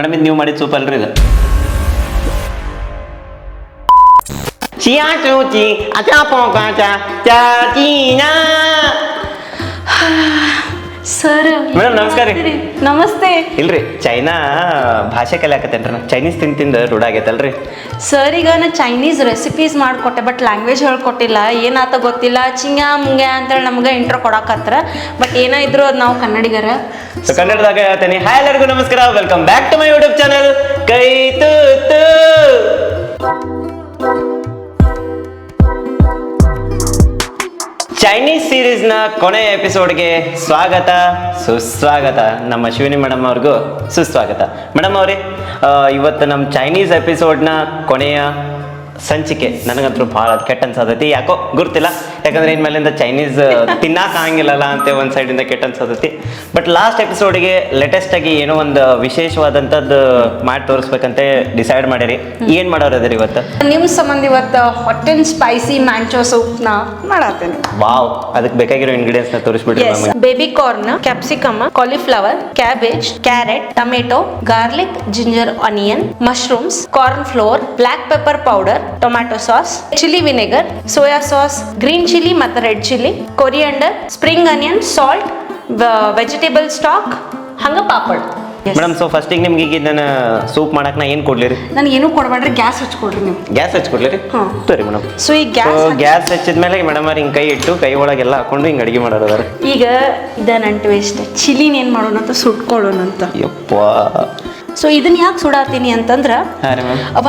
Madam ಇದು ನೀವು ಮಾಡಿದ ಸೂಪ್ ಅಲ್ರಿ ಇದು. ಚಿಯಾ ಚೂಚಿ ಅಚಾ ಪೋಕಾಚ ಚಾಚೀನಾ. ಸರ್ ಮೇಡಮ್, ನಮಸ್ಕಾರ ರೀ. ನಮಸ್ತೆ. ಇಲ್ರಿ ಚೈನಾ ಭಾಷೆ ಕಲಿಯಾಕತ್ತೇನ್ರಿ ನಾ ಚೈನೀಸ್ ತಿಂದು ತಿಂದು ರೂಢ ಆಗೈತಲ್ರಿ. ಸರ್ ಈಗ ನಾ ಚೈನೀಸ್ ರೆಸಿಪೀಸ್ ಮಾಡಿಕೊಟ್ಟೆ ಬಟ್ ಲ್ಯಾಂಗ್ವೇಜ್ ಹೇಳ್ಕೊಟ್ಟಿಲ್ಲ. ಏನಾತ ಗೊತ್ತಿಲ್ಲ. ಚಿಂಗ ಮುಂಗ ಅಂತೇಳಿ ನಮ್ಗೆ ಇಂಟ್ರೋ ಕೊಡಕತ್ರ. ಬಟ್ ಏನ ಇದ್ರು ಅದು ನಾವು ಕನ್ನಡಿಗರ. ಸೊ ಕನ್ನಡದಾಗ ಹೇಳ್ತೇನೆ. ಹಾಯ್ ಎಲ್ಲರಿಗೂ ನಮಸ್ಕಾರ. Welcome back to my YouTube channel ಕೈ ಚೈನೀಸ್ ಸೀರೀಸ್ನ ಕೊನೆಯ ಎಪಿಸೋಡ್ಗೆ ಸ್ವಾಗತ, ಸುಸ್ವಾಗತ. ನಮ್ಮ ಶಿವನಿ ಮೇಡಮ್ ಅವ್ರಿಗೂ ಸುಸ್ವಾಗತ. ಮೇಡಮ್ ಅವರೇ ಇವತ್ತು ನಮ್ಮ ಚೈನೀಸ್ ಎಪಿಸೋಡ್ನ ಕೊನೆಯ ಸಂಚಿಕೆ ನನಗಂತೂ ಭಾಳ ಕೆಟ್ಟ ಅನ್ಸತೈತಿ ಯಾಕೋ ಗುರ್ತಿಲ್ಲ. ಯಾಕಂದ್ರೆ ಇನ್ಮೇಲಿಂದ ಚೈನೀಸ್ ತಿನ್ನಾಕ ಆಗಂಗಿಲ್ಲಲ್ಲ ಅಂತ ಒಂದು ಸೈಡಿಂದ ಕೆಟ್ಟ ಅನ್ಸತೈತಿ ಬಟ್ ಲಾಸ್ಟ್ ಎಪಿಸೋಡ್ಗೆ ಲೇಟೆಸ್ಟ್ ಆಗಿ ಏನೋ ಒಂದು ವಿಶೇಷವಾದಂಥದ್ದು ಮಾಡಿ ತೋರಿಸ್ಬೇಕಂತ ಡಿಸೈಡ್ ಮಾಡಿರಿ. ಏನು ಮಾಡೋರು ಅದ್ರಿ ಇವತ್ತು? ನಿಮ್ ಸಂಬಂಧ ಇವತ್ತು ಹಾಟ್ ಅಂಡ್ ಸ್ಪೈಸಿ ಮ್ಯಾಂಚೋ ಸೂಪ್ನ ಮಾಡತ್ತೇನೆ. ವಾವ್ ಅದಕ್ಕೆ ಬೇಕಾಗಿರೋ ಇಂಗ್ರೀಡಿಯನ್ಸ್ ತೋರಿಸ್ಬಿಡ್ರಿ ನಮಗೆ. Baby corn capsicum cauliflower cabbage carrot tomato garlic ginger onion mushrooms corn flour black pepper powder tomato sauce chilli vinegar soya sauce green chilli ಮತ್ತು red chilli coriander spring onion salt vegetable stock ಹಂಗೆ papad. Madam so ಫಸ್ಟಿಗೆ ನಿಮ್ಗೆ ಈಗ ಇದನ್ನ soup ಮಾಡಕ್ ನಾ ಏನು ಕೊಡ್ಲಿ ರೀ ನನಗೆ ಏನು ಕೊಡಬೇಡ್ರಿ ಗ್ಯಾಸ್ ಹಚ್ಕೊಡ್ರಿ ನೀವು. ಗ್ಯಾಸ್ ಹಚ್ಕೊಡ್ಲಿ ರೀ. ಸರಿ ಮೇಡಮ್. ಸೊ ಈ ಗ್ಯಾಸ್ ಗ್ಯಾಸ್ ಹಚ್ಚಿದ್ಮೇಲೆ ಮೇಡಮ್ ಅವ್ರು ಹಿಂಗೆ ಕೈ ಇಟ್ಟು ಕೈ ಒಳಗೆಲ್ಲ ಹಾಕೊಂಡು ಹಿಂಗೆ ಅಡಿಗೆ ಮಾಡೋದಾರ ಈಗ ಇದನ್ನ ಅಂಟು ಟ್ವಿಸ್ಟ್ ಚಿಲಿನ ಏನು ಮಾಡೋಣ ಅಂತ ಸುಟ್ಕೊಳ್ಳೋಣ ಅಂತ. ಯಪ್ಪ. ಸೊ ಇದನ್ನ ಯಾಕೆ ಸುಡಾತೀನಿ ಅಂತಂದ್ರೆ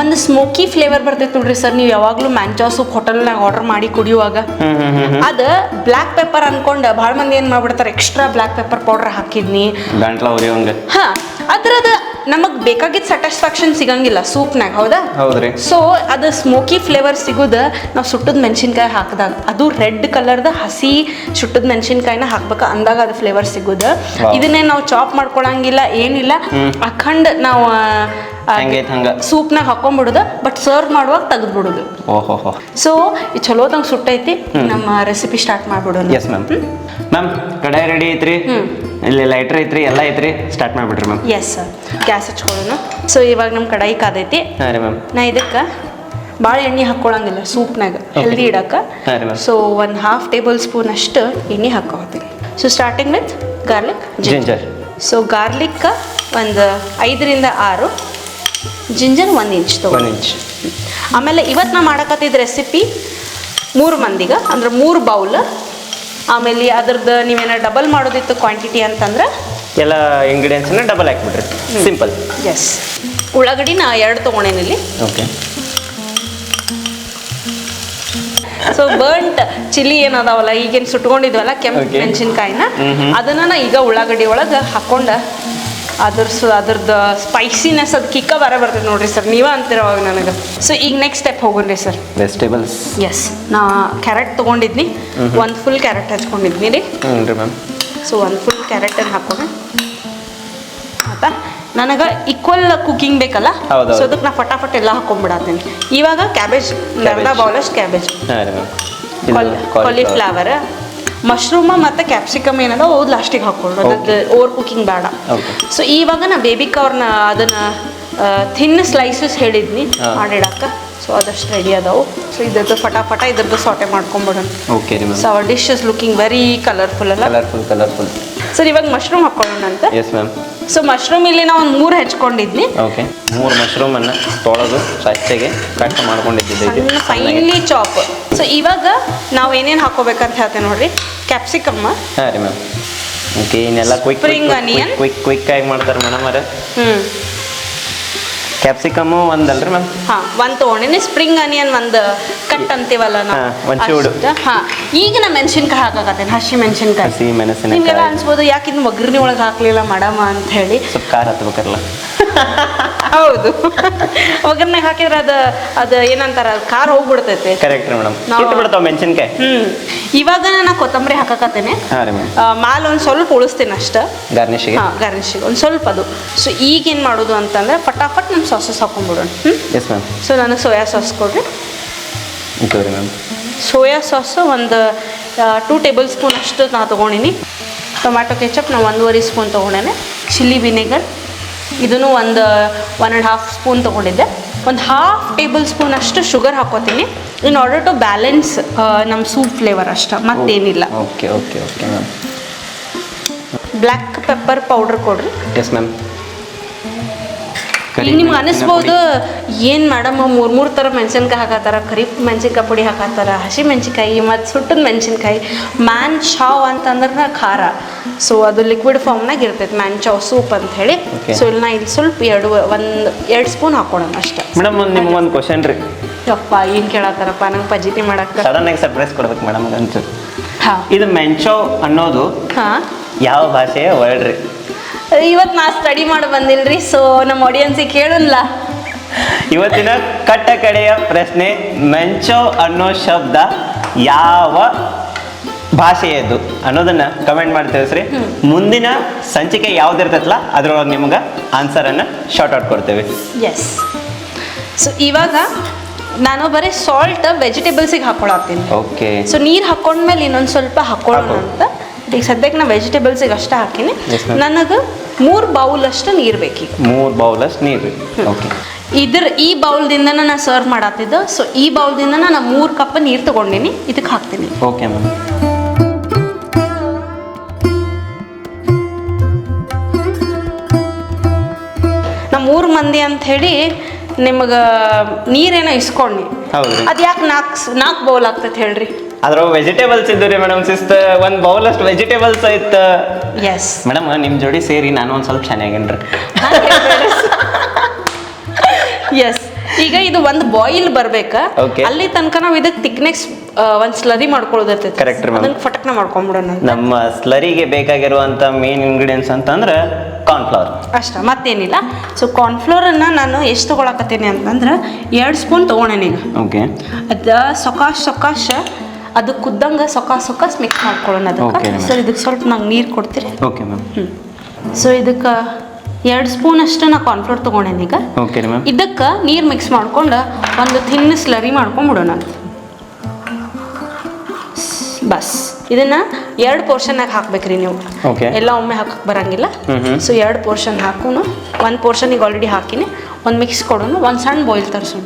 ಒಂದು ಸ್ಮೋಕಿ ಫ್ಲೇವರ್ ಬರ್ತೈತೆ ನೋಡ್ರಿ ಸರ್ ನೀವು ಯಾವಾಗಲೂ ಮ್ಯಾಂಚೋ ಸೂಪ್ ಹೋಟೆಲ್ನಾಗ ಆರ್ಡರ್ ಮಾಡಿ ಕುಡಿಯುವಾಗ. ಅದು ಬ್ಲ್ಯಾಕ್ ಪೆಪ್ಪರ್ ಅನ್ಕೊಂಡು ಭಾಳ ಮಂದಿ ಏನು ಮಾಡ್ಬಿಡ್ತಾರೆ? ಎಕ್ಸ್ಟ್ರಾ ಬ್ಲ್ಯಾಕ್ ಪೆಪ್ಪರ್ ಪೌಡರ್ ಹಾಕಿದ್ನಿ. ಹಾ ಅದ್ರದ ನಮಗೆ ಬೇಕಾಗಿದ್ದ ಸ್ಯಾಟಿಸ್ಫ್ಯಾಕ್ಷನ್ ಸಿಗಂಗಿಲ್ಲ ಸೂಪ್ನಾಗ ಹೌದಾ? ಹೌದ್ರಿ. ಸೊ ಅದು ಸ್ಮೋಕಿ ಫ್ಲೇವರ್ ಸಿಗುದ ನಾವು ಸುಟ್ಟದ ಮೆಣಸಿನ್ಕಾಯಿ ಹಾಕಿದಾಗ ಅದು ರೆಡ್ ಕಲರ್ದ ಹಸಿ ಸುಟ್ಟದ ಮೆಣಸಿನ್ಕಾಯಿನ ಹಾಕ್ಬೇಕು ಅಂದಾಗ ಅದು ಫ್ಲೇವರ್ ಸಿಗುದ. ಇದನ್ನೇ ನಾವು ಚಾಪ್ ಮಾಡ್ಕೊಳಂಗಿಲ್ಲ ಏನಿಲ್ಲ. ಅಖಂಡ್ ನಾವು ಸೂಪ್ನಾಗ ಹಾಕೊಂಡ್ಬಿಡುದು ಬಟ್ ಸರ್ವ್ ಮಾಡುವಾಗ ತೆಗೆದ್ಬಿಡುದು. ಓಹೋ ಹೋ ಸೊ ಚಲೋದಂಗೆ ಸುಟ್ಟೈತಿ ನಮ್ಮ ರೆಸಿಪಿ ಸ್ಟಾರ್ಟ್ ಮಾಡ್ಬಿಡೋಣ. ಮ್ಯಾಮ್ ಕಡಾಯಿ ರೆಡಿ ಐತ್ರಿ? ಇಲ್ಲಿ ಲೈಟ್ರ್ ಐತ್ರಿ ಎಲ್ಲ ಐತ್ರಿ? ಸ್ಟಾರ್ಟ್ ಮಾಡ್ಬಿಡ್ರಿ ಮ್ಯಾಮ್ ಎಸ್ ಸರ್ ಗ್ಯಾಸ್ ಹಚ್ಕೊಳ್ಳೋಣ. ಸೊ ಇವಾಗ ನಮ್ಮ ಕಡಾಯಿ ಕಾದೈತಿ. ಹಾಂ ರೀ ಮ್ಯಾಮ್ ನಾ ಇದಕ್ಕೆ ಭಾಳ ಎಣ್ಣೆ ಹಾಕ್ಕೊಳಂಗಿಲ್ಲ ಸೂಪ್ನಾಗ. ಹೆಲ್ದಿ ಇಡಕ್ಕೆ. ಹಾಂ ರೀ ಮ್ಯಾಮ್ ಸೊ ಒಂದು ಹಾಫ್ ಟೇಬಲ್ ಸ್ಪೂನ್ ಅಷ್ಟು ಎಣ್ಣೆ ಹಾಕೋತೀನಿ so starting with garlic ginger so ಗಾರ್ಲಿಕ್ಕ ಒಂದು ಐದರಿಂದ ಆರು. ಜಿಂಜರ್ ಒಂದು ಇಂಚ್ ತೊಗೊಂಡು ಇಂಚ್ ಆಮೇಲೆ ಇವತ್ತು ನಾ ಮಾಡಕತ್ತಿದ್ದ ರೆಸಿಪಿ ಮೂರು ಮಂದಿಗೆ ಅಂದ್ರೆ ಮೂರು ಬೌಲ್ ಆಮೇಲೆ ಅದ್ರದ್ದು ನೀವೇನ ಡಬಲ್ ಮಾಡೋದಿತ್ತು ಕ್ವಾಂಟಿಟಿ ಅಂತಂದ್ರೆ? ಎಲ್ಲ ಇಂಗ್ರೀಡಿಯೆಂಟ್ಸ್ನ ಡಬಲ್ ಹಾಕ್ಬಿಟ್ರಿ. ಸಿಂಪಲ್ ಎಸ್ ಉಳ್ಳಾಗಡ್ಡಿ ನಾ ಎರಡು ತೊಗೊಂಡೇನಿಲ್ಲಿ ಓಕೆ ಸೊ ಬರ್ಂಟ್ ಚಿಲ್ಲಿ ಏನದಾವಲ್ಲ ಈಗೇನು ಸುಟ್ಕೊಂಡಿದ್ವಲ್ಲ ಕೆಂಪು. ಮೆಣಸಿನ್ಕಾಯಿನ. ಅದನ್ನ ನಾ ಈಗ ಉಳ್ಳಾಗಡ್ಡಿ ಒಳಗೆ ಹಾಕೊಂಡ ಅದ್ರ ಸು ಅದ್ರದ್ದು ಸ್ಪೈಸಿನೆಸ್ ಅದು ಕಿಕ್ಕ ಬರ ಬರ್ತದೆ ನೋಡ್ರಿ ಸರ್ ನೀವೇ ಅಂತೀರ ಅವಾಗ ನನಗೆ. ಸೊ ಈಗ ನೆಕ್ಸ್ಟ್ ಸ್ಟೆಪ್ ಹೋಗೋಣ್ರಿ ಸರ್ ವೆಜಿಟೇಬಲ್ಸ್ ಎಸ್ ನಾ ಕ್ಯಾರೆಟ್ ತೊಗೊಂಡಿದ್ನಿ. ಒಂದು ಫುಲ್ ಕ್ಯಾರೆಟ್ ಹಚ್ಕೊಂಡಿದ್ನಿ ರೀ. ಹ್ಞೂ ಮ್ಯಾಮ್ ಸೊ ಒಂದು ಫುಲ್ ಕ್ಯಾರೆಟನ್ನು ಹಾಕೋಣ. ಆಯ್ತಾ ನನಗೆ ಈಕ್ವಲ್ ಕುಕಿಂಗ್ ಬೇಕಲ್ಲ. ಸೊ ಅದಕ್ಕೆ ನಾ ಫಟಾಫಟ್ ಎಲ್ಲ ಹಾಕೊಂಡ್ಬಿಡತ್ತೀನಿ ಇವಾಗ ಕ್ಯಾಬೇಜ್ ಅರ್ಧ. ಬೌಲಷ್ಟು ಕ್ಯಾಬೇಜ್ ಕಾಲಿಫ್ಲವರ್ ಮಶ್ರೂಮ್ ಮತ್ತು ಕ್ಯಾಪ್ಸಿಕಮ್ ಏನದ ಅವು ಲಾಸ್ಟಿಗೆ ಹಾಕೊಳ್ಳೋದು ಅದಕ್ಕೆ ಓವರ್ ಕುಕಿಂಗ್ ಬೇಡ. ಸೊ ಇವಾಗ ನಾ ಬೇಬಿ ಕಾರ್ನ ಅದನ್ನ ಥಿನ್ ಸ್ಲೈಸಸ್ ಹೇಳಿದ್ನಿ. ಮಾಡಿಡಕ್ಕೆ ಸೊ ಅದಷ್ಟು ರೆಡಿ ಅದಾವು. ಸೊ ಇದ್ರದ್ದು ಫಟಾಫಟ ಇದ್ರದ್ದು saute ಮಾಡ್ಕೊಂಬಿಡೋಣ. Okay so our dish is looking very colourful ಅಲ್ಲ? ಕಲರ್ಫುಲ್ ಕಲರ್ಫುಲ್ ಸರ್ ಇವಾಗ ಮಶ್ರೂಮ್ ಹಾಕೊಳ್ಳೋಣ ಅಂತ. ಎಸ್ ಮ್ಯಾಮ್ ಸೊ ಮಶ್ರೂಮ್ ಇಲ್ಲಿ ನಾವು ಒಂದು ಮೂರು ಹೆಚ್ಕೊಂಡಿದ್ವಿ. ಓಕೆ ಮೂರು ಮಶ್ರೂಮನ್ನು ತೊಳೆದು ಸ್ವಚ್ಛಗೆ ಕಟ್ ಮಾಡ್ಕೊಂಡಿದ್ದೀವಿ ಫೈನ್ಲಿ ಚಾಪ್ ಸೊ ಇವಾಗ ನಾವು ಏನೇನು ಹಾಕೋಬೇಕಂತ ಹೇಳ್ತೇವೆ ನೋಡ್ರಿ. ಕ್ಯಾಪ್ಸಿಕಮ್ ಹಾಂ ರೀ ಮ್ಯಾಮ್. ಓಕೆ ಇನ್ನೆಲ್ಲ ಕ್ವಿಕ್ ಸ್ಪ್ರಿಂಗ್. ಕ್ವಿಕ್ ಕ್ವಿಕ್ ಆಗಿ ಮಾಡ್ತಾರೆ ಮೇಡಮ್ ಅರೆ ಹ್ಞೂ ಕ್ಯಾಪ್ಸಿಕಮ್ಮು ಒಂದಲ್ರಿ ಮ್ಯಾಮ್? ಹಾಂ ಒಂದು ತೊಗೊಂಡಿನಿ ಸ್ಪ್ರಿಂಗ್ ಆನಿಯನ್ ಒಂದು ಕಟ್ ಅಂತೀವಲ್ಲ ನಾವು? ಹಾ, ಒಂದ್ ಚೂಡು. ಹಾಂ. ಈಗ ನಾ ಮೆಣಸಿನ್ಕಾಯಿ ಹಾಕಾಕತ್ತೇನೆ ಹಸಿ ಮೆಣಸಿನ್ಕಾಯಿ. ಹಸಿ ನಿಮ್ಗೆಲ್ಲ ಮೆಣಸಿನಕಾಯಿ ಅನ್ಸ್ಬೋದು ಯಾಕೆ ಇನ್ನು ಒಗ್ಗರಣೆ ಒಳಗೆ ಹಾಕ್ಲಿಲ್ಲ ಮಾಡಮ್ಮ ಅಂತ ಹೇಳಿ. ಸ್ವಲ್ಪ ಖಾರ ಹತ್ಬೇಕಲ್ಲ? ಹೌದು. ಒಗ್ಗರಣೆಗೆ ಹಾಕಿದ್ರೆ ಅದು ಅದು ಏನಂತಾರ ಖಾರ ಹೋಗ್ಬಿಡ್ತೈತೆ. ಕರೆಕ್ಟ್ ರೀ ಮೇಡಮ್. ನಾವು- ಕಿತ್ತು ಬಿಡ್ತಾವ ಮೆಣಸಿನ್ಕಾಯಿ? ಹ್ಮ್. ಇವಾಗ ನಾನು ಕೊತ್ತಂಬರಿ ಹಾಕಕತ್ತೇನೆ. ಹಾಂ ರೀ ಮ್ಯಾಮ್ ಮಾಲ್ ಒಂದು ಸ್ವಲ್ಪ ಉಳಿಸ್ತೀನಿ ಅಷ್ಟೇ. ಗಾರ್ನಿಶಿಗೆ ಹಾಂ ಗಾರ್ನಿಶಿಗೆ ಒಂದು ಸ್ವಲ್ಪ ಅದು. ಸೊ ಈಗ ಏನು ಮಾಡೋದು ಅಂತಂದ್ರೆ ಫಟಾಫಟ್ ನಮ್ಮ ಸಾಸಸ್ ಹಾಕೊಂಡ್ಬಿಡೋಣ ಹ್ಞೂ ಎಸ್ ಮ್ಯಾಮ್ ಸೊ ನಾನು ಸೋಯಾ ಸಾಸ್ ಕೊಡ್ರಿ. ರೀ ಮ್ಯಾಮ್ ಸೋಯಾ ಸಾಸ್ ಒಂದು ಟೂ ಟೇಬಲ್ ಸ್ಪೂನ್ ಅಷ್ಟು ನಾ ತೊಗೊಂಡಿನಿ. ಟೊಮ್ಯಾಟೊ ಕೆಚಪ್ ನಾ ಒಂದೂವರೆ ಸ್ಪೂನ್ ತೊಗೊಂಡೇನೆ. ಚಿಲ್ಲಿ ವಿನೆಗರ್ ಇದನ್ನು ಒಂದು ಒನ್ ಆ್ಯಂಡ್ ಹಾಫ್ ಸ್ಪೂನ್ ತೊಗೊಂಡಿದ್ದೆ. ಒಂದು ಹಾಫ್ ಟೇಬಲ್ ಸ್ಪೂನ್ ಅಷ್ಟು ಶುಗರ್ ಹಾಕೋತೀನಿ. ಇನ್ ಆರ್ಡರ್ ಟು ಬ್ಯಾಲೆನ್ಸ್ ನಮ್ಮ ಸೂಪ್ ಫ್ಲೇವರ್ ಅಷ್ಟ. ಮತ್ತೇನಿಲ್ಲ. Okay okay okay ma'am black pepper powder ಕೊಡ್ರಿ. ಎಸ್ ಮ್ಯಾಮ್ ಈಗ ನಿಮ್ಗೆ ಅನಿಸ್ಬೋದು ಏನು ಮೇಡಮ್ ಮೂರು ಮೂರು ಥರ ಮೆಣಸಿನ್ಕಾಯಿ ಹಾಕತ್ತಾರ? ಕರಿ ಮೆಣಸಿನ್ಕಾಯಿ ಪುಡಿ ಹಾಕತ್ತಾರ ಹಸಿ ಮೆಣಸಿನ್ಕಾಯಿ ಮತ್ತು ಸುಟ್ಟದ ಮೆಣಸಿನ್ಕಾಯಿ ಮ್ಯಾನ್ ಚಾವ್ ಅಂತಂದ್ರೆ ಖಾರ. ಸೊ ಅದು ಲಿಕ್ವಿಡ್ ಫಾರ್ಮ್ನಾಗ ಇರ್ತೈತೆ ಮ್ಯಾನ್ ಚಾವ್ ಸೂಪ್ ಅಂತ ಹೇಳಿ. ಸೊ ಇಲ್ಲಿ ನಾ ಇಲ್ಲಿ ಸ್ವಲ್ಪ ಎರಡು ಒಂದು ಎರಡು ಸ್ಪೂನ್ ಹಾಕೊಳ್ಳೋಣ ಅಷ್ಟೇ. ಮೇಡಮ್ ಒಂದು ನಿಮ್ಗೆ ಒಂದು ಕ್ವಶನ್ ರೀ. ಯಪ್ಪ ಏನು ಕೇಳತ್ತಾರಪ್ಪ ನಂಗೆ ಪಜಿಟಿ ಮಾಡಕ್ಕೆ ಸಡನ್ ಆಗಿ ಸರ್ಪ್ರೈಸ್ ಕೊಡ್ಬೇಕು ಮೇಡಮ್ ಅದಂತೂ ಹಾಂ. ಇದು ಮೆಂಚೋ ಅನ್ನೋದು ಹಾಂ. ಯಾವ ಭಾಷೆಯ ವರ್ಡ್ ರೀ? ಇವತ್ತು ನಾ ಸ್ಟಡಿ ಮಾಡಿ ಬಂದಿಲ್ರಿ ಸೊ ನಮ್ಮ ಆಡಿಯನ್ಸಿಗೆ ಕೇಳಲ್ಲ ಇವತ್ತಿನ ಕಟ್ಟ ಕಡೆಯ ಪ್ರಶ್ನೆ ಮೆಂಚೋ ಅನ್ನೋ ಶಬ್ದ ಯಾವ ಭಾಷೆಯದು ಅನ್ನೋದನ್ನ ಕಮೆಂಟ್ ಮಾಡಿ ತಿಳಿಸ್ರಿ. ಮುಂದಿನ ಸಂಚಿಕೆ ಯಾವ್ದಿರ್ತೈತಲ್ಲ ಅದ್ರೊಳಗೆ ನಿಮ್ಗೆ ಆನ್ಸರನ್ನು ಶಾರ್ಟ್ ಔಟ್ ಕೊಡ್ತೇವೆ. ಎಸ್ ಸೊ ಇವಾಗ ನಾನು ಬರೀ ಸಾಲ್ಟ್ ವೆಜಿಟೇಬಲ್ಸಿಗೆ ಹಾಕೊಳತ್ತೀನಿ ಓಕೆ ಸೊ ನೀರು ಹಾಕೊಂಡ್ಮೇಲೆ ಇನ್ನೊಂದು ಸ್ವಲ್ಪ ಹಾಕೊಳ್ಳೋಣ ಅಂತ. ಈಗ ಸದ್ಯಕ್ಕೆ ನಾ ವೆಜಿಟೇಬಲ್ಸಿಗೆ ಅಷ್ಟೇ ಹಾಕಿನಿ. ನನಗೆ ಮೂರು ಬೌಲ್ ಅಷ್ಟು ನೀರು ಬೇಕು. ಮೂರು ಬೌಲಷ್ಟು ನೀರು ಬೇಕು. ಓಕೆ ಇದ್ರ ಈ ಬೌಲ್ದಿಂದ ನಾನು ಸರ್ವ್ ಮಾಡತ್ತಿದ್ದ ಸೊ ಈ ಬೌಲ್ದಿಂದ ನಾನು ಮೂರು ಕಪ್ ನೀರು ತಗೊಂಡಿನಿ. ಇದಕ್ಕೆ ಹಾಕ್ತೀನಿ. ಓಕೆ ಮ್ಯಾಮ್ ನಾ ಮೂರು ಮಂದಿ ಅಂತ ಹೇಳಿ ನಿಮಗೆ ನೀರೇನೋ ಇಸ್ಕೊಂಡಿ. ಅದು ಯಾಕೆ ನಾಲ್ಕು ನಾಲ್ಕು ಬೌಲ್ ಆಗ್ತೈತೆ ಹೇಳ್ರಿ. ಅದ್ರೊಳಗೆ ವೆಜಿಟೇಬಲ್ಸ್ ಇದ್ದು ರೀ ಮೇಡಮ್ ಸಿಸ್ತ ಒಂದು ಅಷ್ಟು ವೆಜಿಟೇಬಲ್ಸ್ ಇತ್ತು. ಎಸ್ ಮೇಡಮ್ ನಿಮ್ಮ ಜೋಡಿ ಸೇರಿ ನಾನು ಒಂದು ಸ್ವಲ್ಪ ಚೆನ್ನಾಗಿನ್ರಿ ಎಸ್ ಈಗ ಇದು ಒಂದು ಬಾಯಿಲ್ ಬರ್ಬೇಕಾ. Okay. ಅಲ್ಲಿ ತನಕ ನಾವು ಇದಕ್ಕೆ ತಿಕ್ನೆಸ್ ಒಂದು ಸ್ಲರಿ ಮಾಡ್ಕೊಳ್ಳೋದಿರ್ತೈತಿ Correct ರೀ ma'am. ಅದನ್ನ ಫಟಕ್ನ ಮಾಡ್ಕೊಂಬಿಡೋಣ ಅಂತ. ನಮ್ಮ ಸ್ಲರಿಗೆ ಬೇಕಾಗಿರುವಂಥ ಮೇನ್ ಇಂಗ್ರೀಡಿಯೆಂಟ್ಸ್ ಅಂತಂದ್ರೆ ಕಾರ್ನ್ಫ್ಲವರ್ ಅಷ್ಟ ಮತ್ತೇನಿಲ್ಲ. ಸೊ ಕಾರ್ನ್ಫ್ಲೋರನ್ನು ನಾನು ಎಷ್ಟು ತಗೊಳಕತ್ತೇನೆ ಅಂತಂದ್ರೆ ಎರಡು ಸ್ಪೂನ್ ತೊಗೊಂಡೇನಿ ಈಗ. ಓಕೆ ಅದ ಸೊಕಾಶ್ ಸೊಕಾಶ್ ಅದು ಕುದ್ದಂಗೆ ಸೊಕ್ಕ ಸೊಕ್ಕ ಮಿಕ್ಸ್ ಮಾಡ್ಕೊಳ್ಳೋಣ ಅದಕ್ಕೆ. ಸೊ ಇದಕ್ಕೆ ಸ್ವಲ್ಪ ನಂಗೆ ನೀರು ಕೊಡ್ತೀರಿ? ಓಕೆ ಮ್ಯಾಮ್ ಹ್ಞೂ ಸೊ ಇದಕ್ಕೆ ಎರಡು ಸ್ಪೂನ್ ಅಷ್ಟು ನಾ ಕಾರ್ನ್ಫ್ಲೋರ್ ತೊಗೊಂಡೇನಿ ಈಗ. ಓಕೆ ಮ್ಯಾಮ್ ಇದಕ್ಕೆ ನೀರು ಮಿಕ್ಸ್ ಮಾಡ್ಕೊಂಡು ಒಂದು ಥಿನ್ ಸ್ಲರಿ ಮಾಡ್ಕೊಂಡ್ಬಿಡೋಣ ಬಸ್. ಇದನ್ನ ಎರಡು ಪೋರ್ಷನ್ನಾಗ ಹಾಕ್ಬೇಕ್ರಿ ನೀವು. ಎಲ್ಲ ಒಮ್ಮೆ ಹಾಕಕ್ಕೆ ಬರಂಗಿಲ್ಲ. ಸೊ ಎರಡು ಪೋರ್ಷನ್ ಹಾಕೋನು. ಒಂದು ಪೋರ್ಷನಿಗೆ ಆಲ್ರೆಡಿ ಹಾಕಿನಿ. ಒಂದು ಮಿಕ್ಸ್ ಕೊಡೋನು. ಒಂದು ಸಣ್ಣ ಬಾಯ್ಲ್ ತರಿಸೋಣ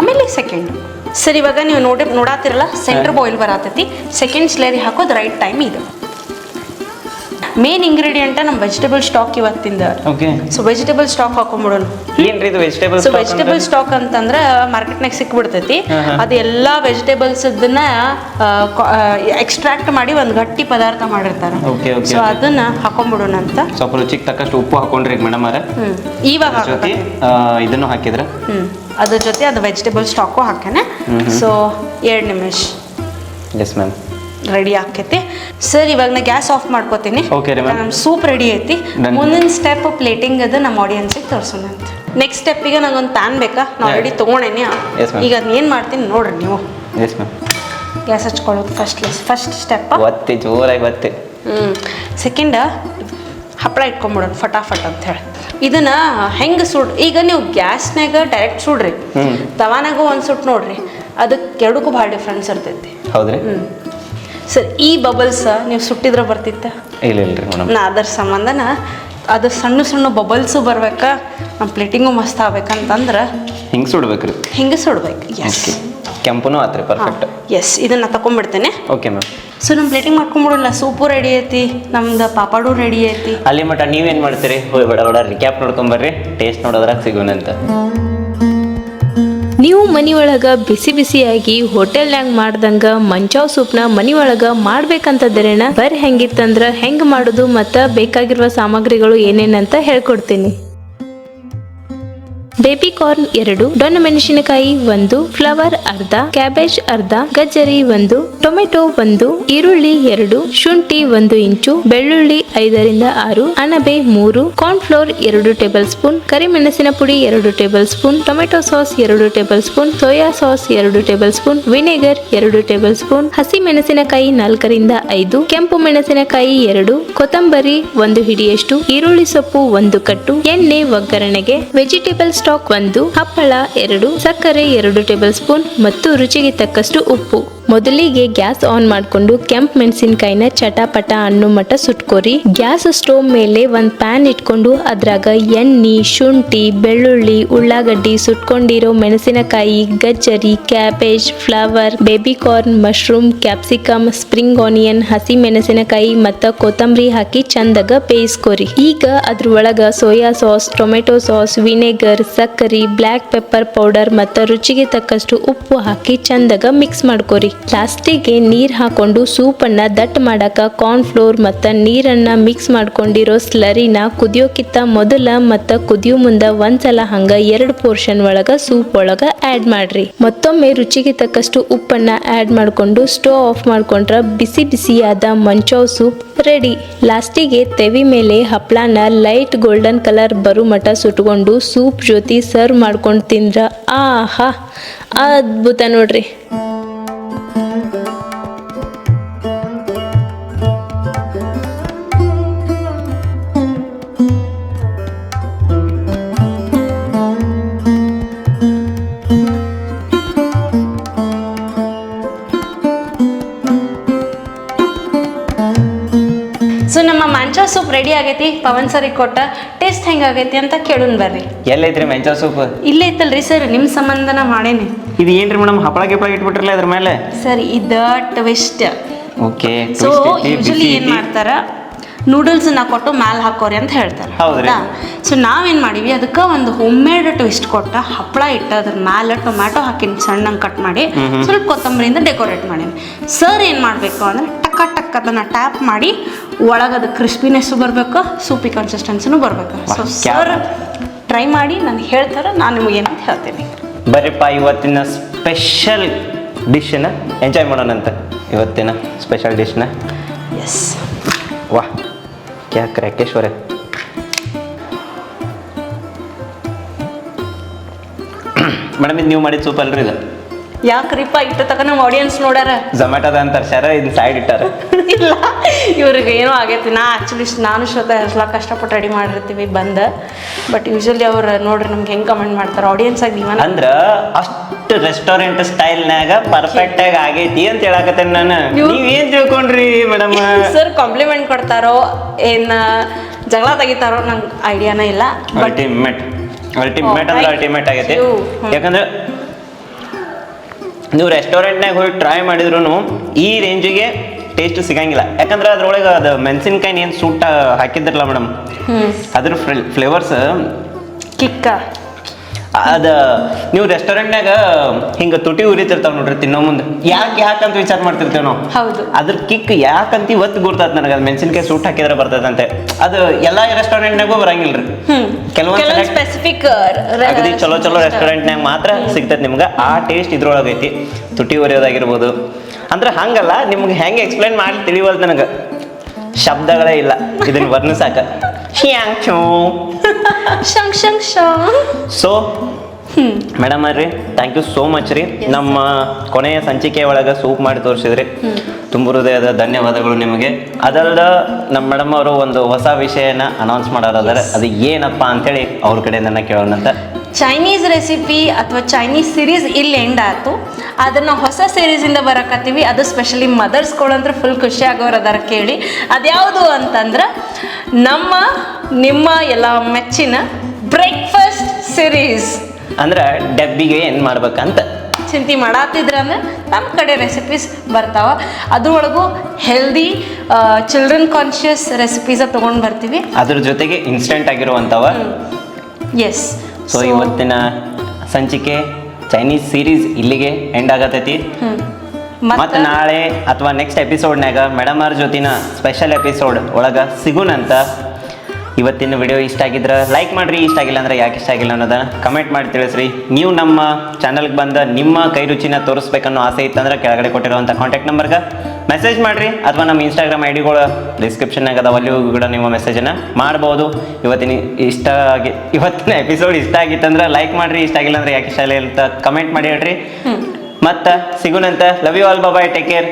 ಆಮೇಲೆ ಸೆಕೆಂಡ್ ಸರ್ ಇವಾಗ ನೀವು ನೋಡಿ ನೋಡಾತಿರಲ್ಲ ಸೆಂಟ್ರ್ ಬಾಯ್ಲ್ ಬರತೈತಿ. ಸೆಕೆಂಡ್ ಸ್ಲೇರಿ ಹಾಕೋದು ರೈಟ್ ಟೈಮ್ ಇದು. ಮೇನ್ ಇಂಗ್ರೀಡಿಯೆಂಟ ನಮ್ಮ ವೆಜಿಟೇಬಲ್ ಸ್ಟಾಕ್ ಇವತ್ತಿಂದ. ಓಕೆ ಸೊ ವೆಜಿಟೇಬಲ್ ಸ್ಟಾಕ್ ಹಾಕೊಂಡ್ಬಿಡೋಣ ಏನ್ರಿ ಇದು ವೆಜಿಟೇಬಲ್ಸ್ ಸೊ ವೆಜಿಟೇಬಲ್ ಸ್ಟಾಕ್ ಅಂತಂದ್ರೆ ಮಾರ್ಕೆಟ್ನಾಗ ಸಿಕ್ಬಿಡ್ತೈತಿ. ಅದೆಲ್ಲ ವೆಜಿಟೇಬಲ್ಸ್ ಅದು ಎಲ್ಲ ವೆಜಿಟೇಬಲ್ಸ್ ಎಕ್ಸ್ಟ್ರಾಕ್ಟ್ ಮಾಡಿ ಒಂದು ಗಟ್ಟಿ ಪದಾರ್ಥ ಮಾಡಿರ್ತಾರೆ. ಸೊ. ಅದನ್ನ ಹಾಕೊಂಡ್ಬಿಡೋಣ ಅಂತ. ಸ್ವಲ್ಪ ರುಚಿಗೆ ತಕ್ಕಷ್ಟು ಉಪ್ಪು ಹಾಕೊಂಡ್ರಿ ಮೇಡಮ್ ಅವರ. ಇವಾಗ ಜೊತೆ ಇದನ್ನು ಹಾಕಿದ್ರೆ? ಅದ್ರ ಜೊತೆ ಅದು ವೆಜಿಟೇಬಲ್ ಸ್ಟಾಕು ಹಾಕೇನೆ ಸೊ ಎರಡು ನಿಮಿಷ. ಎಸ್ ಮ್ಯಾಮ್ ರೆಡಿ ಆಕೈತಿ ಸರ್ ಇವಾಗ ನಾ ಗ್ಯಾಸ್ ಆಫ್ ಮಾಡ್ಕೋತೀನಿ. Okay ರೀ ma'am. ನಮ್ಮ ಸೂಪ್ ರೆಡಿ ಐತಿ. Done. ಮುಂದಿನ ಸ್ಟೆಪ್ ಪ್ಲೇಟಿಂಗ್ ಅದು ನಮ್ಮ ಆಡಿಯನ್ಸ್ ತೋರಿಸೋಣ ಅಂತ. ನೆಕ್ಸ್ಟ್ ಸ್ಟೆಪ್ಪಿಗೆ ನಂಗೊಂದು ಪ್ಯಾನ್ ಬೇಕಾ? ನಾ Yeah. ಆಲ್ರೆಡಿ ತೊಗೊಂಡೇನಿ. Yes, ma'am. ಈಗ ಏನು ಮಾಡ್ತೀನಿ ನೋಡ್ರಿ ನೀವು. ಎಸ್ ಮ್ಯಾಮ್ ಗ್ಯಾಸ್ ಹಚ್ಕೊಳ್ಳೋದು ಫಸ್ಟ್ ಫಸ್ಟ್ ಸ್ಟೆಪ್ ಒತ್ತಿ ಜೋರಾಗಿ ಒತ್ತಿ. ಹ್ಞೂ ಸೆಕೆಂಡ ಹಪ್ಪಳ ಇಟ್ಕೊಂಬಿಡೋಣ ಫಟಾಫಟ್ ಅಂತ ಹೇಳಿ. ಇದನ್ನ ಹೆಂಗೆ ಸುಡ್ ಈಗ ನೀವು ಗ್ಯಾಸ್ನಾಗ ಡೈರೆಕ್ಟ್ ಸುಡ್ರಿ. ಹ್ಮ್. ತವಾನಾಗೂ ಒಂದು ಸುಟ್ಟು ನೋಡ್ರಿ. ಅದಕ್ಕೆ ಎರಡಕ್ಕೂ ಭಾಳ ಡಿಫ್ರೆನ್ಸ್ ಇರ್ತೈತಿ. ಹೌದ್ರಿ? ಹ್ಞೂ ಸರ್ ಈ ಬಬಲ್ಸ್ ನೀವು ಸುಟ್ಟಿದ್ರೆ ಬರ್ತಿತ್ತ? ಇಲ್ಲ ಇಲ್ರಿ ಮೇಡಮ್ ನಾ ಅದರ ಸಂಬಂಧನ ಅದು ಸಣ್ಣ ಸಣ್ಣ ಬಬಲ್ಸು ಬರ್ಬೇಕಾ? ನಮ್ಮ ಪ್ಲೇಟಿಂಗು ಮಸ್ತ್ ಆಗ್ಬೇಕಂತಂದ್ರೆ ಹಿಂಗೆ ಸುಡ್ಬೇಕ್ರಿ ಹಿಂಗೆ ಸುಡ್ಬೇಕು. ಎಸ್ ಓಕೆ ಕೆಂಪುನೂ ಆತ್ರಿ ಪರ್ಫೆಕ್ಟ್ ಎಸ್ ಇದನ್ನ ತಗೊಂಡ್ಬಿಡ್ತೇನೆ ಓಕೆ ಮ್ಯಾಮ್ ಸೊ ನಮ್ಮ ಪ್ಲೇಟಿಂಗ್ ಮಾಡ್ಕೊಂಡ್ಬಿಡೋಲ್ಲ ಸೂಪು ರೆಡಿ ಐತಿ ನಮ್ದು ಪಾಪಾಡು ರೆಡಿ ಐತಿ. ಅಲ್ಲಿ ಮಟ ನೀವೇನು ಮಾಡ್ತೀರಿ? ಹೋಯ್ ಬಡ ಬಡ ರಿಕ್ಯಾಪ್ ನೋಡ್ಕೊಂಬರ್ರಿ ಟೇಸ್ಟ್ ನೋಡೋದ್ರಾಗ ಸಿಗೋಣಂತ. ನೀವು ಮನೆಯೊಳಗೆ ಬಿಸಿ ಬಿಸಿಯಾಗಿ ಹೋಟೆಲ್ನಾಗ ಮಾಡ್ದಂಗ ಮಂಚಾವ್ ಸೂಪ್ನ ಮನೆಯೊಳಗೆ ಮಾಡ್ಬೇಕಂತದ್ರೇನ ಬರ್ ಹೆಂಗಿತ್ತಂದ್ರ ಹೆಂಗ್ ಮಾಡೋದು ಮತ್ತ ಬೇಕಾಗಿರುವ ಸಾಮಗ್ರಿಗಳು ಏನೇನಂತ ಹೇಳ್ಕೊಡ್ತೀನಿ. ಬೇಬಿ ಕಾರ್ನ್ ಎರಡು ಡೊಣ್ಣ ಮೆಣಸಿನಕಾಯಿ ಒಂದು, ಫ್ಲವರ್ ಅರ್ಧ, ಕ್ಯಾಬೇಜ್ ಅರ್ಧ, ಗಜ್ಜರಿ ಒಂದು, ಟೊಮೆಟೊ ಒಂದು, ಈರುಳ್ಳಿ ಎರಡು, ಶುಂಠಿ ಒಂದು ಇಂಚು, ಬೆಳ್ಳುಳ್ಳಿ ಐದರಿಂದ ಆರು, ಅಣಬೆ ಮೂರು, ಕಾರ್ನ್ಫ್ಲೋರ್ ಎರಡು ಟೇಬಲ್ ಸ್ಪೂನ್, ಕರಿಮೆಣಸಿನ ಪುಡಿ ಎರಡು ಟೇಬಲ್ ಸ್ಪೂನ್, ಟೊಮೆಟೊ ಸಾಸ್ ಎರಡು ಟೇಬಲ್ ಸ್ಪೂನ್, ಸೋಯಾ ಸಾಸ್ ಎರಡು ಟೇಬಲ್ ಸ್ಪೂನ್, ವಿನೆಗರ್ ಎರಡು ಟೇಬಲ್ ಸ್ಪೂನ್, ಹಸಿ ಮೆಣಸಿನಕಾಯಿ ನಾಲ್ಕರಿಂದ ಐದು, ಕೆಂಪು ಮೆಣಸಿನಕಾಯಿ ಎರಡು, ಕೊತ್ತಂಬರಿ ಒಂದು ಹಿಡಿಯಷ್ಟು, ಈರುಳ್ಳಿ ಸೊಪ್ಪು ಒಂದು ಕಟ್ಟು, ಎಣ್ಣೆ ಒಗ್ಗರಣೆಗೆ ವೆಜಿಟೇಬಲ್ ಸ್ಟಾಕ್ ಒಂದು ಹಪ್ಪಳ ಎರಡು ಸಕ್ಕರೆ ಎರಡು ಟೇಬಲ್ ಸ್ಪೂನ್ ಮತ್ತು ರುಚಿಗೆ ತಕ್ಕಷ್ಟು ಉಪ್ಪು. ಮೊದಲಿಗೆ ಗ್ಯಾಸ್ ಆನ್ ಮಾಡಿಕೊಂಡು ಕೆಂಪ್ ಮೆಣಸಿನಕಾಯಿನ ಚಟಪಟ ಹಣ್ಣು ಮಟ ಸುಟ್ಕೋರಿ. ಗ್ಯಾಸ್ ಸ್ಟೋವ್ ಮೇಲೆ ಒಂದು ಪ್ಯಾನ್ ಇಟ್ಕೊಂಡು ಅದ್ರಾಗ ಎಣ್ಣೆ, ಶುಂಠಿ, ಬೆಳ್ಳುಳ್ಳಿ, ಉಳ್ಳಾಗಡ್ಡಿ ಸುಟ್ಕೊಂಡಿರೋ ಮೆಣಸಿನಕಾಯಿ, ಗಜ್ಜರಿ, cabbage, flower, baby corn, mushroom, capsicum, spring onion, ಹಸಿ ಮೆಣಸಿನಕಾಯಿ ಮತ್ತು ಕೊತ್ತಂಬರಿ ಹಾಕಿ ಚಂದಾಗ ಬೇಯಿಸ್ಕೋರಿ. ಈಗ ಅದ್ರ ಒಳಗ soya sauce, tomato sauce, vinegar, ಸಕ್ಕರೆ, ಬ್ಲ್ಯಾಕ್ ಪೆಪ್ಪರ್ ಪೌಡರ್ ಮತ್ತು ರುಚಿಗೆ ತಕ್ಕಷ್ಟು ಉಪ್ಪು ಹಾಕಿ ಚಂದಾಗ ಮಿಕ್ಸ್ ಮಾಡ್ಕೋರಿ. ಲಾಸ್ಟಿಗೆ ನೀರು ಹಾಕೊಂಡು ಸೂಪನ್ನು ದಟ್ ಮಾಡಾಕ ಕಾರ್ನ್ ಫ್ಲೋರ್ ಮತ್ತು ನೀರನ್ನ ಮಿಕ್ಸ್ ಮಾಡ್ಕೊಂಡಿರೋ ಸ್ಲರಿನ ಕುದಿಯೋಕಿತ್ತ ಮೊದಲ ಮತ್ತು ಕುದಿಯೋ ಮುಂದ ಒಂದ್ಸಲ ಹಂಗ ಎರಡು ಪೋರ್ಷನ್ ಒಳಗೆ ಸೂಪ್ ಒಳಗ ಆಡ್ ಮಾಡ್ರಿ. ಮತ್ತೊಮ್ಮೆ ರುಚಿಗೆ ತಕ್ಕಷ್ಟು ಉಪ್ಪನ್ನ ಆಡ್ ಮಾಡ್ಕೊಂಡು ಸ್ಟೋವ್ ಆಫ್ ಮಾಡ್ಕೊಂಡ್ರ ಬಿಸಿ ಬಿಸಿಯಾದ ಮಂಚೋ ಸೂಪ್ ರೆಡಿ ಲಾಸ್ಟಿಗೆ ತೆವಿ ಮೇಲೆ ಹಪ್ಪಳನ ಲೈಟ್ ಗೋಲ್ಡನ್ ಕಲರ್ ಬರೋ ಮಠ ಸುಟ್ಕೊಂಡು ಸೂಪ್ ಜೊತೆ ಸರ್ವ್ ಮಾಡ್ಕೊಂಡು ತಿಂದ್ರ ಆಹಾ, ಅದ್ಭುತ ನೋಡ್ರಿ. ಆಗೈತಿ? ಪವನ್ ಸರಿ ಕೊಟ್ಟ ಟೇಸ್ಟ್ ಹೆಂಗಾಗೈತಿ ಅಂತ ಕೇಳೋಣ ಬರ್ರಿ. ಎಲ್ಲೈತ್ರಿ ಮೆಂಚ ಸೂಪ್? ಇಲ್ಲೇ ಐತಲ್ರಿ ಸರ್ ನಿಮ್ಮ ಸಂಬಂಧನ ಮಾಡೇನಿ. ಇದು ಏನ್ರಿ ಮೇಡಮ್ ಹಪ್ಪಳ ಗಿಪ್ಪಳ ಇಟ್ಬಿಟ್ರಲ್ಲ ಅದ್ರ ಮೇಲೆ? ಸರ್ ಇದ ಟ್ವಿಸ್ಟ್ ಓಕೆ ಸೊ ಯೂಶಲಿ ಏನು ಮಾಡ್ತಾರ ನೂಡಲ್ಸ್ ನಾ ಕೊಟ್ಟು ಮ್ಯಾಲ್ ಹಾಕೋರಿ ಅಂತ ಹೇಳ್ತಾರೆ. ಹೌದಾ? ಸೊ ನಾವೇನ್ ಮಾಡೀವಿ ಅದಕ್ಕೆ ಒಂದು ಹೋಮ್ ಮೇಡ್ ಟ್ವಿಸ್ಟ್ ಕೊಟ್ಟ ಹಪ್ಪಳ ಇಟ್ಟ ಅದ್ರ ಮ್ಯಾಲ ಟೊಮ್ಯಾಟೊ ಹಾಕಿನ ಸಣ್ಣಂಗೆ ಕಟ್ ಮಾಡಿ ಸ್ವಲ್ಪ ಕೊತ್ತಂಬರಿಯಿಂದ ಡೆಕೋರೇಟ್ ಮಾಡೀನಿ. ಸರ್ ಏನು ಮಾಡಬೇಕು ಅಂದ್ರೆ ಟಕ್ಕ ಟಕ್ ಅದನ್ನು ಟ್ಯಾಪ್ ಮಾಡಿ ಒಳಗದ ಅದು ಕ್ರಿಸ್ಪಿನೆಸ್ಸು ಬರಬೇಕು ಸೂಪಿ ಕನ್ಸಿಸ್ಟೆನ್ಸಿನೂ ಬರಬೇಕು. ಸೊ ಸರ್ ಟ್ರೈ ಮಾಡಿ ನಾನು ಹೇಳ್ತಾರೆ ನಾನು ನಿಮಗೆ ಏನಂತ ಹೇಳ್ತೀನಿ. ಬರೀಪ್ಪ ಇವತ್ತಿನ ಸ್ಪೆಷಲ್ ಡಿಶ್ನ ಎಂಜಾಯ್ ಮಾಡೋಣಂತ. ಇವತ್ತಿನ ಸ್ಪೆಷಲ್ ಡಿಶ್ನ ಎಸ್ ವಾಹ್ ಕ್ಯಾ ರಾಕೇಶ್ವರ ಮೇಡಮ್ ಇದು ನೀವು ಮಾಡಿದ ಸೂಪ್ ಅಲ್ರಿ ಇದು? ಯಾಕ್ರಿಪ್ಪ ಇಟ್ಟ ತಕ ನಮ್ಮ ಆಡಿಯನ್ಸ್ ನೋಡ್ಯಾರ? ಝೊಮ್ಯಾಟೋದ ಅಂತಾರೆ ಸರ ಇದು ಸೈಡ್ ಇಟ್ಟಾರ. ಇಲ್ಲ ಇವ್ರಿಗೆ ಏನೋ ಆಗೈತಿ. ನಾ ಆ್ಯಕ್ಚುಲಿ ನಾನು ಶ್ರೋತ ಎಲ್ಲ ಕಷ್ಟಪಟ್ಟು ರೆಡಿ ಮಾಡಿರ್ತೀವಿ ಬಂದ. ಬಟ್ ಯೂಶಲಿ ಅವ್ರು ನೋಡ್ರಿ ನಮ್ಗೆ ಹೆಂಗೆ ಕಮೆಂಟ್ ಮಾಡ್ತಾರೆ. ಆಡಿಯನ್ಸ್ ಆಗಿ ನೀವನ್ನ ಅಂದ್ರ ಅಷ್ಟು ರೆಸ್ಟೋರೆಂಟ್ ಸ್ಟೈಲ್ನಾಗ ಪರ್ಫೆಕ್ಟ್ ಆಗಿ ಆಗೈತಿ ಅಂತ ಹೇಳಕತ್ತೇನೆ ನಾನು. ನೀವು- ಏನ್ ತಿಳ್ಕೊಂಡ್ರಿ ಮೇಡಮ್ ಸರ್ ಕಾಂಪ್ಲಿಮೆಂಟ್ ಕೊಡ್ತಾರೋ ಏನು ಜಗಳ ತೆಗಿತಾರೋ ನಂಗೆ ಐಡಿಯಾನೇ ಇಲ್ಲ. ಬಟ್ ಅಲ್ಟಿಮೇಟ್ ಅಲ್ಟಿಮೇಟ್ ಅಂದ್ರೆ ಅಲ್ಟಿಮೇಟ್ ಆಗೈತಿ. You, ಯಾಕಂದ್ರೆ ನೀವು ರೆಸ್ಟೋರೆಂಟ್ನಾಗ ಹೋಗಿ ಟ್ರೈ ಮಾಡಿದ್ರು ಈ ರೇಂಜಿಗೆ ಟೇಸ್ಟ್ ಸಿಗಂಗಿಲ್ಲ. ಯಾಕಂದ್ರೆ ಅದ್ರೊಳಗೆ ಅದು ಮೆಣಸಿನ್ಕಾಯಿ ಏನು ಸೂಟ ಹಾಕಿದ್ರಲ್ಲ ಮೇಡಮ್ ಅದ್ರ ಫ್ಲೇವರ್ಸ್ ಕಿಕ್ಕ. ಅದ ನೀವು ರೆಸ್ಟೋರೆಂಟ್ನಾಗ ಹಿಂಗ ತುಟಿ ಉರಿತಿರ್ತಾವ ನೋಡ್ರಿ ತಿನ್ನೋ ಮುಂದೆ. ಯಾಕೆ ಯಾಕಂತ ವಿಚಾರ ಮಾಡ್ತಿರ್ತೇವೆ ನಾವು? ಹೌದು. ಅದ್ರ ಕಿಕ್ ಯಾಕಂತ ಇವತ್ತು ಗುರ್ತದ ನನಗೆ. ಅದು ಮೆಣಸಿನ್ಕಾಯಿ ಸೂಟ್ ಹಾಕಿದ್ರೆ ಬರ್ತದಂತೆ. ಅದು ಎಲ್ಲಾ ರೆಸ್ಟೋರೆಂಟ್ನಾಗೂ ಬರಂಗಿಲ್ರಿ. ಹ್ಮ್. ಕೆಲವೊಂದ್ ಸ್ಪೆಸಿಫಿಕ್ ಅಗದಿ ಚಲೋ ಚಲೋ ರೆಸ್ಟೋರೆಂಟ್ನಾಗ ಮಾತ್ರ ಸಿಗ್ತದೆ ನಿಮ್ಗೆ. ಆ ಟೇಸ್ಟ್ ಇದ್ರೊಳಗೆ ಐತಿ ತುಟಿ ಉರಿಯೋದಾಗಿರ್ಬೋದು. ಅಂದ್ರೆ ಹಂಗಲ್ಲ ನಿಮ್ಗೆ ಹೆಂಗೆ ಎಕ್ಸ್ಪ್ಲೈನ್ ಮಾಡಿ ತಿಳಿವಲ್ದು ನನಗೆ. ಶಬ್ದಗಳೇ ಇಲ್ಲ. ಇದನ್ನ ವರ್ಣಿಸಾಕ. ಶ್ಯಾಂಕ್ಷು ಶಂಗ್ ಶಂಗ್ ಶಂಕ್ ಸೊ ಮೇಡಮ್ ರೀ ಥ್ಯಾಂಕ್ ಯು ಸೋ ಮಚ್ ರೀ. ನಮ್ಮ ಕೊನೆಯ ಸಂಚಿಕೆ ಒಳಗೆ ಸೂಪ್ ಮಾಡಿ ತೋರಿಸಿದ್ರಿ. ತುಂಬ ಹೃದಯದ ಧನ್ಯವಾದಗಳು ನಿಮಗೆ. ಅದಲ್ದ ನಮ್ಮ ಮೇಡಮ್ ಅವರು ಒಂದು ಹೊಸ ವಿಷಯನ ಅನೌನ್ಸ್ ಮಾಡೋದಾದರೆ ಅದು ಏನಪ್ಪ ಅಂತೇಳಿ ಅವ್ರ ಕಡೆಯಿಂದ ಕೇಳೋಣಂತ. ಚೈನೀಸ್ ರೆಸಿಪಿ ಅಥವಾ ಚೈನೀಸ್ ಸಿರೀಸ್ ಇಲ್ಲಿ ಎಂಡ್ ಆಯಿತು. ಅದನ್ನು ಹೊಸ ಸೀರೀಸಿಂದ ಬರಕತ್ತೀವಿ. ಅದು ಸ್ಪೆಷಲಿ ಮದರ್ಸ್ಗಳಂದ್ರೆ ಫುಲ್ ಖುಷಿ ಆಗೋರು ಅದರ ಕೇಳಿ. ಅದ್ಯಾವುದು ಅಂತಂದ್ರೆ ನಮ್ಮ ನಿಮ್ಮ ಎಲ್ಲ ಮೆಚ್ಚಿನ ಬ್ರೇಕ್ಫಾಸ್ಟ್ ಸಿರೀಸ್ ಅಂದ್ರೆ ಡಬ್ಬಿಗೆ ಏನು ಮಾಡ್ಬೇಕಂತ? ಚಿಂತೆ ಮಾಡಾತಿದ್ರೆ ಅಂದ್ರೆ ನಮ್ಮ ಕಡೆ ರೆಸಿಪೀಸ್ ಬರ್ತಾವ. ಅದ್ರೊಳಗೂ ಹೆಲ್ದಿ ಚಿಲ್ಡ್ರನ್ ಕಾನ್ಷಿಯಸ್ ರೆಸಿಪೀಸ ತೊಗೊಂಡು ಬರ್ತೀವಿ. ಅದ್ರ ಜೊತೆಗೆ ಇನ್ಸ್ಟೆಂಟ್ ಆಗಿರುವಂಥವ ಎಸ್ ಸೊ ಇವತ್ತಿನ ಸಂಚಿಕೆ ಚೈನೀಸ್ ಸೀರೀಸ್ ಇಲ್ಲಿಗೆ ಎಂಡ್ ಆಗತೈತಿ. ಮತ್ತೆ ನಾಳೆ ಅಥವಾ ನೆಕ್ಸ್ಟ್ ಎಪಿಸೋಡ್ನಾಗ ಮೇಡಮ್ ಅವ್ರ ಜೊತಿನ ಸ್ಪೆಷಲ್ ಎಪಿಸೋಡ್ ಒಳಗ ಸಿಗುನಂತ ಇವತ್ತಿನ ವಿಡಿಯೋ ಇಷ್ಟ ಆಗಿದ್ರೆ ಲೈಕ್ ಮಾಡ್ರಿ ಇಷ್ಟ ಆಗಿಲ್ಲ ಅಂದ್ರೆ ಯಾಕೆ ಇಷ್ಟ ಆಗಿಲ್ಲ ಅನ್ನೋದ ಕಮೆಂಟ್ ಮಾಡಿ ತಿಳಿಸ್ರಿ. ನೀವು ನಮ್ಮ ಚಾನಲ್ಗೆ ಬಂದ ನಿಮ್ಮ ಕೈ ರುಚಿನ ತೋರಿಸ್ಬೇಕನ್ನೋ ಆಸೆ ಇತ್ತಂದ್ರೆ ಕೆಳಗಡೆ ಕೊಟ್ಟಿರುವಂಥ ಕಾಂಟ್ಯಾಕ್ಟ್ ನಂಬರ್ಗೆ ಮೆಸೇಜ್ ಮಾಡಿರಿ ಅಥವಾ ನಮ್ಮ ಇನ್ಸ್ಟಾಗ್ರಾಮ್ ಐ ಡಿಗಳು ಡಿಸ್ಕ್ರಿಪ್ಷನ್ನಾಗ ಅದಾವ ಅಲ್ಲಿ ಕೂಡ ನಿಮ್ಮ ಮೆಸೇಜನ್ನು ಮಾಡ್ಬೋದು. ಇವತ್ತಿನ ಇಷ್ಟ ಆಗಿ ಇವತ್ತಿನ ಎಪಿಸೋಡ್ ಇಷ್ಟ ಆಗಿತ್ತಂದ್ರೆ ಲೈಕ್ ಮಾಡಿರಿ ಇಷ್ಟ ಆಗಿಲ್ಲ ಅಂದ್ರೆ ಯಾಕೆ ಇಷ್ಟ ಅಂತ ಕಮೆಂಟ್ ಮಾಡಿ ಹೇಳ್ರಿ. ಮತ್ತೆ ಸಿಗುನಂತ love you all bye bye take care